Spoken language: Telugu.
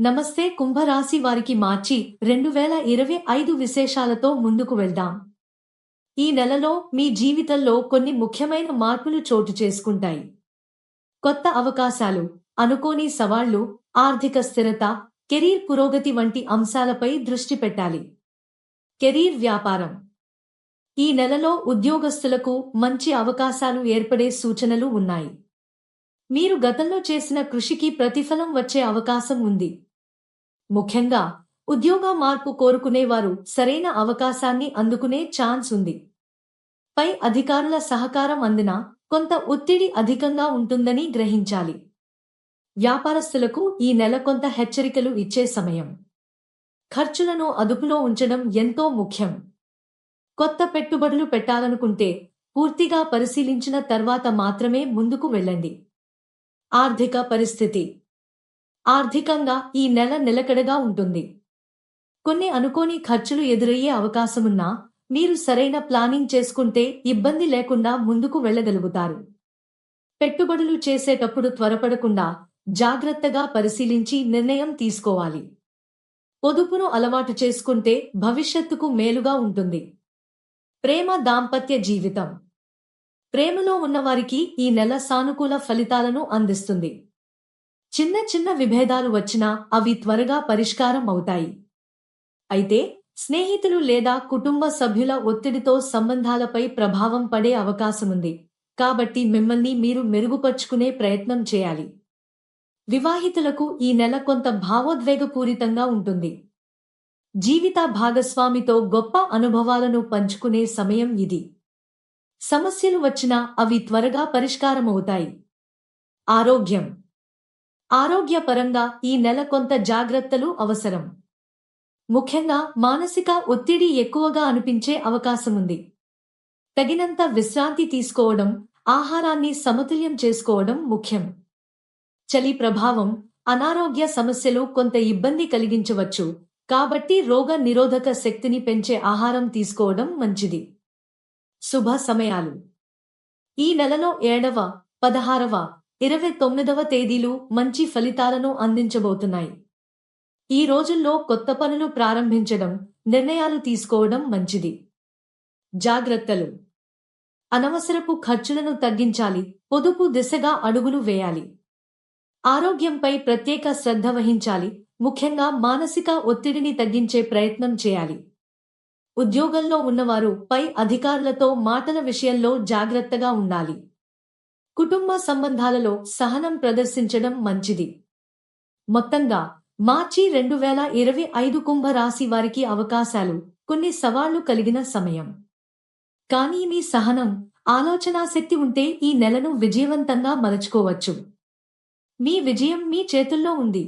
నమస్తే కుంభరాశి వారికి మార్చి రెండు వేల ఇరవై ఐదు విశేషాలతో ముందుకు వెళ్దాం. ఈ నెలలో మీ జీవితంలో కొన్ని ముఖ్యమైన మార్పులు చోటు చేసుకుంటాయి. కొత్త అవకాశాలు అనుకోని సవాళ్ళు ఆర్థిక స్థిరత కెరీర్ పురోగతి వంటి అంశాలపై దృష్టి పెట్టాలి. కెరీర్ వ్యాపారం. ఈ నెలలో ఉద్యోగస్తులకు మంచి అవకాశాలు ఏర్పడే సూచనలు ఉన్నాయి. మీరు గతంలో చేసిన కృషికి ప్రతిఫలం వచ్చే అవకాశం ఉంది. ముఖ్యంగా ఉద్యోగ మార్పు కోరుకునేవారు సరైన అవకాశాన్ని అందుకునే ఛాన్స్ ఉంది. పై అధికారుల సహకారం అందిన కొంత ఒత్తిడి అధికంగా ఉంటుందని గ్రహించాలి. వ్యాపారస్తులకు ఈ నెల కొంత హెచ్చరికలు ఇచ్చే సమయం. ఖర్చులను అదుపులో ఉంచడం ఎంతో ముఖ్యం. కొత్త పెట్టుబడులు పెట్టాలనుకుంటే పూర్తిగా పరిశీలించిన తర్వాత మాత్రమే ముందుకు వెళ్ళండి. ఆర్థిక పరిస్థితి ఆర్థికంగా ఈ నెల నిలకడగా ఉంటుంది. కొన్ని అనుకోని ఖర్చులు ఎదురయ్యే అవకాశమున్నా మీరు సరైన ప్లానింగ్ చేసుకుంటే ఇబ్బంది లేకుండా ముందుకు వెళ్ళగలుగుతారు. పెట్టుబడులు చేసేటప్పుడు త్వరపడకుండా జాగ్రత్తగా పరిశీలించి నిర్ణయం తీసుకోవాలి. పొదుపును అలవాటు చేసుకుంటే భవిష్యత్తుకు మేలుగా ఉంటుంది. ప్రేమ దాంపత్య జీవితం. ప్రేమలో ఉన్నవారికి ఈ నెల సానుకూల ఫలితాలను అందిస్తుంది. చిన్న చిన్న విభేదాలు వచ్చినా అవి త్వరగా పరిష్కారం అవుతాయి. అయితే స్నేహితులు లేదా కుటుంబ సభ్యుల ఒత్తిడితో సంబంధాలపై ప్రభావం పడే అవకాశముంది. కాబట్టి మిమ్మల్ని మీరు మెరుగుపరుచుకునే ప్రయత్నం చేయాలి. వివాహితులకు ఈ నెల కొంత భావోద్వేగపూరితంగా ఉంటుంది. జీవిత భాగస్వామితో గొప్ప అనుభవాలను పంచుకునే సమయం ఇది. సమస్యలు వచ్చినా అవి త్వరగా పరిష్కారమవుతాయి. ఆరోగ్యం. ఆరోగ్యపరంగా ఈ నెల కొంత జాగ్రత్తలు అవసరం. ముఖ్యంగా మానసిక ఒత్తిడి ఎక్కువగా అనిపించే అవకాశముంది. తగినంత విశ్రాంతి తీసుకోవడం ఆహారాన్ని సమతుల్యం చేసుకోవడం ముఖ్యం. చలి ప్రభావం అనారోగ్య సమస్యలు కొంత ఇబ్బంది కలిగించవచ్చు. కాబట్టి రోగ నిరోధక శక్తిని పెంచే ఆహారం తీసుకోవడం మంచిది. శుభ సమయాలు. ఈ నెలలో ఏడవ పదహారవ ఇరవై తొమ్మిదవ తేదీలు మంచి ఫలితాలను అందించబోతున్నాయి. ఈ రోజుల్లో కొత్త పనులు ప్రారంభించడం నిర్ణయాలు తీసుకోవడం మంచిది. జాగ్రత్తలు. అనవసరపు ఖర్చులను తగ్గించాలి పొదుపు దిశగా అడుగులు వేయాలి. ఆరోగ్యంపై ప్రత్యేక శ్రద్ధ వహించాలి ముఖ్యంగా మానసిక ఒత్తిడిని తగ్గించే ప్రయత్నం చేయాలి. ఉద్యోగంలో ఉన్నవారు పై అధికారులతో మాటల విషయంలో జాగ్రత్తగా ఉండాలి. కుటుంబ సంబంధాలలో సహనం ప్రదర్శించడం మంచిది. మొత్తంగా మార్చి రెండు వేల ఇరవై ఐదు కుంభ రాశి వారికి అవకాశాలు కొన్ని సవాళ్ళు కలిగిన సమయం. కానీ మీ సహనం ఆలోచనా శక్తి ఉంటే ఈ నెలను విజయవంతంగా మలుచుకోవచ్చు. మీ విజయం మీ చేతుల్లో ఉంది.